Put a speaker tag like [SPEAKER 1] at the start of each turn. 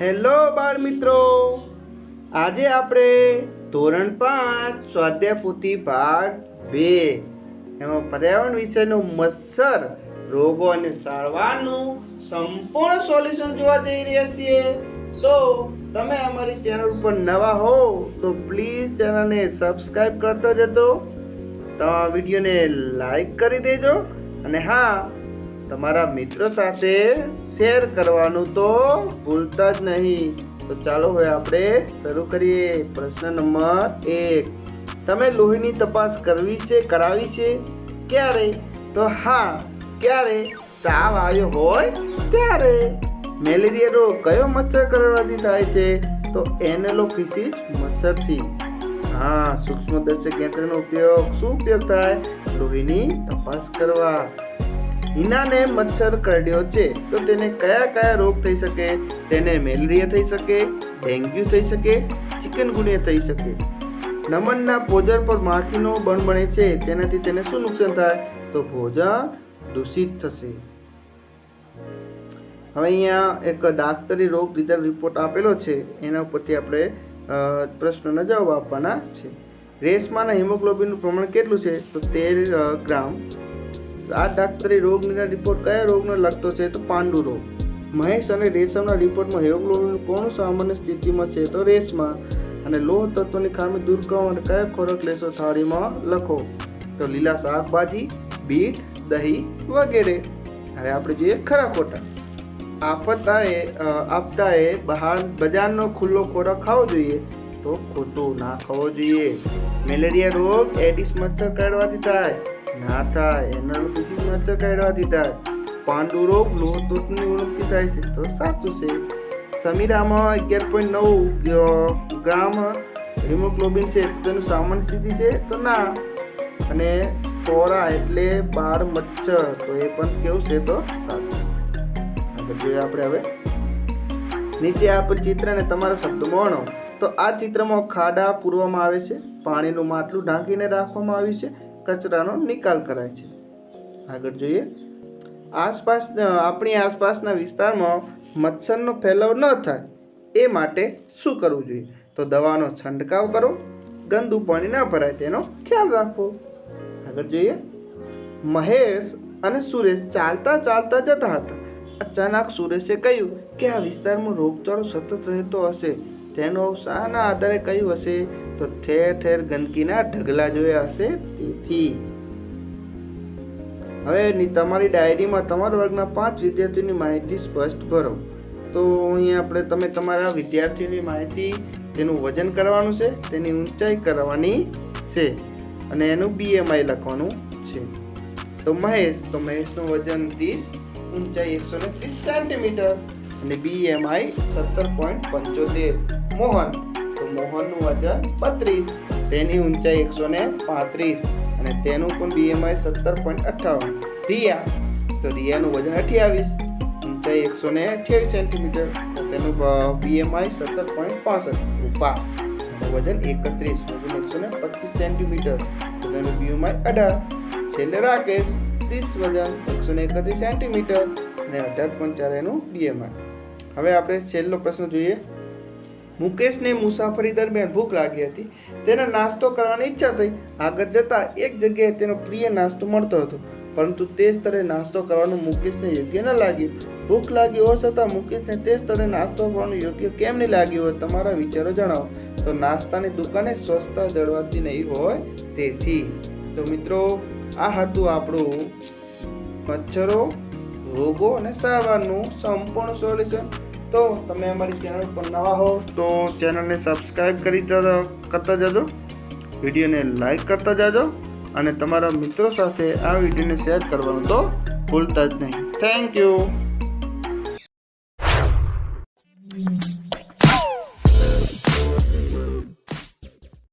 [SPEAKER 1] Hello બાળ મિત્રો આજે આપણે ધોરણ પાંચ, સ્વાધ્યાય ભાગ બે. એમાં પર્યાવરણ વિષયનું મચ્છર રોગો અને સારવારનું સંપૂર્ણ સોલ્યુશન જોવા જઈ રહ્યા છીએ. તો તમે અમારી ચેનલ ઉપર નવા હો, તો પ્લીઝ ચેનલને સબસ્ક્રાઈબ કરતો જતો તમારા વિડીયોને લાઈક કરી દેજો. અને હા તમારા મિત્રો સાથે શેર કરવાનું તો ભૂલતા જ નહીં. તો ચાલો હવે આપણે શરૂ કરીએ પ્રશ્ન નંબર એક. તમે લોહીની તપાસ કરવી છે, કરાવી છે? ક્યારે? તો હા, ક્યારે? તાવ આવ્યો હોય? ત્યારે મેલેરિયા રોગ કયો મચ્છર કરવાથી થાય છે? તો એનેલોફિસિસ મચ્છરથી. હા, સૂક્ષ્મદર્શક યંત્રનો ઉપયોગ શું ઉપયોગ થાય? લોહીની તપાસ કરવા. હિનાને મચ્છર કરડ્યો છે. તો તેને કયા કયા રોગ થઈ શકે? તેને મેલેરિયા થઈ શકે, ડેન્ગ્યુ થઈ શકે, ચિકનગુનિયા થઈ શકે. નમનના ભોજન પર માખીનો બણ બને છે. તેનાથી તેને શું નુકસાન થાય? તો ભોજન દૂષિત થશે. હવે અહીંયા એક દાખતરી રોગ રિઝલ્ટ રિપોર્ટ આપેલો છે. એના ઉપરથી આપણે પ્રશ્નના જવાબ આપવાના છે. રેશમાના હિમોગ્લોબિનનું પ્રમાણ કેટલું છે? તો તેર ગ્રામ. આ ડાક્ટરે રોગના રિપોર્ટ કયા રોગનો લગતો છે તો પાંડુ રોગ. મહેશ અને રેશમના રિપોર્ટમાં હેમોગ્લોબિન કોણ સામાન્ય સ્થિતિમાં છે તો રેશમાં. અને લોહ તત્વની ખામી દૂર કરવા માટે કયો ખોરાક લેશો થાળીમાં? લખો. તો લીલા શાકભાજી બીટ દહીં વગેરે. હવે આપણે જોઈએ ખરા ખોટા. આફતાએ અ, આપતાએ બહાર બજારનો ખુલ્લો ખોરાક ખાવો જોઈએ. તો ખોટું ના ખાવો જોઈએ. મેલેરિયા રોગ એડિસ મચ્છર કાઢવાથી થાય. ના થાય એનાલિસિસ મચ્છર કાઢવા થાય પાંડુ રોગ, લોહ દૂધની ઉણપથી થાય છે. તો સાચું છે. સમીરામાં અગિયાર પોઈન્ટ નવ ગ્રામ હિમોગ્લોબિન છે. તો તેનું સામાન્ય સ્થિતિ છે તો ના. અને કોરા એટલે બાર મચ્છર. તો એ પણ કેવું છે તો સાચું. આગળ જોઈએ આપણે હવે. નીચે આપેલ ચિત્રને તમારા શબ્દમાં વર્ણો તો આ ચિત્રમાં ખાડા પૂરવામાં આવે છે. પાણીનું માટલું ઢાંકીને રાખવામાં આવ્યું છે. કચરાનો નિકાલ કરાય છે. આગળ જોઈએ. આસપાસ આપણી આસપાસના વિસ્તારમાં મચ્છરનો ફેલાવ ન થાય એ માટે શું કરવું જોઈએ? તો દવાનો છંટકાવ કરો, ગંદુ પાણી ન ભરાય તેનો ખ્યાલ રાખવો. આગળ જોઈએ. મહેશ અને સુરેશ ચાલતા ચાલતા જતા હતા. અચાનક સુરેશે કહ્યું કે આ વિસ્તારમાં રોગચાળો સતત રહેતો હશે. તેનો શાના આધારે કહ્યું હશે તો ઠેર ઠેર ગંદકીના ઢગલા જોયા હશે તેથી. હવે તમારી ડાયરીમાં તમારા વર્ગના પાંચ વિદ્યાર્થીઓની માહિતી સ્પષ્ટ ભરો તો અહીંયા આપણે તમે તમારા વિદ્યાર્થીઓની માહિતી તેનું વજન કરવાનું છે, તેની ઊંચાઈ કરવાની છે અને એનું બીએમઆઈ લખવાનું છે. તો મહેશ, તો મહેશનું વજન ત્રીસ, ઊંચાઈ એકસો ને ત્રીસ સેન્ટીમીટર અને બીએમઆઈ સત્તર પોઈન્ટ પંચોતેર. મોહન. મોહનનું વજન બત્રીસ, તેની ઊંચાઈ એકસો ને પાંત્રીસ અને તેનું પણ બીએમઆઈ સત્તર પોઈન્ટ અઠ્ઠાવન. રિયા, તો રિયાનું વજન અઠ્યાવીસ, ઊંચાઈ એકસો ને અઠ્યાવીસ સેન્ટીમીટર, તો તેનું બીએમઆઈ સત્તર પોઈન્ટ પાસઠ. રૂપા વજન એકત્રીસ, વજન એકસો ને પચીસ સેન્ટીમીટર, તો તેનું બીએમઆઈ અઢાર. છેલ્લે રાકેશ, ત્રીસ વજન એકસો ને એકત્રીસ સેન્ટીમીટર અને અઢાર પોઈન્ટ ચાર એનું બીએમઆઈ હવે આપણે છેલ્લો પ્રશ્ન જોઈએ. મુકેશને મુસાફરી દરમિયાન ભૂખ લાગી હતી. તેને નાસ્તો કરવાની ઈચ્છા થઈ. આગળ જતા એક જગ્યાએ તેનો પ્રિય નાસ્તો મળતો હતો. પરંતુ તે સ્તરે નાસ્તો કરવાનું મુકેશને યોગ્ય ન લાગ્યું. ભૂખ લાગી હોવા છતાં મુકેશને તે સ્તરે નાસ્તો કરવાનું યોગ્ય કેમ નહીં લાગ્યું હોય તમારા વિચારો જણાવો. તો નાસ્તાની દુકાને સ્વચ્છતા જળવાતી નહીં હોય તેથી. તો મિત્રો, આ હતું આપણું મચ્છરો, રોગો અને સારવારનું સંપૂર્ણ સોલ્યુશન. તો તમે અમારી ચેનલ પર નવા હો તો ચેનલને સબસ્ક્રાઈબ કરી કરતા જજો. વિડીયોને લાઈક કરતા જજો અને તમારા મિત્રો સાથે આ વિડીયોને શેર કરવાનું તો ભૂલતા જ નહીં. Thank you.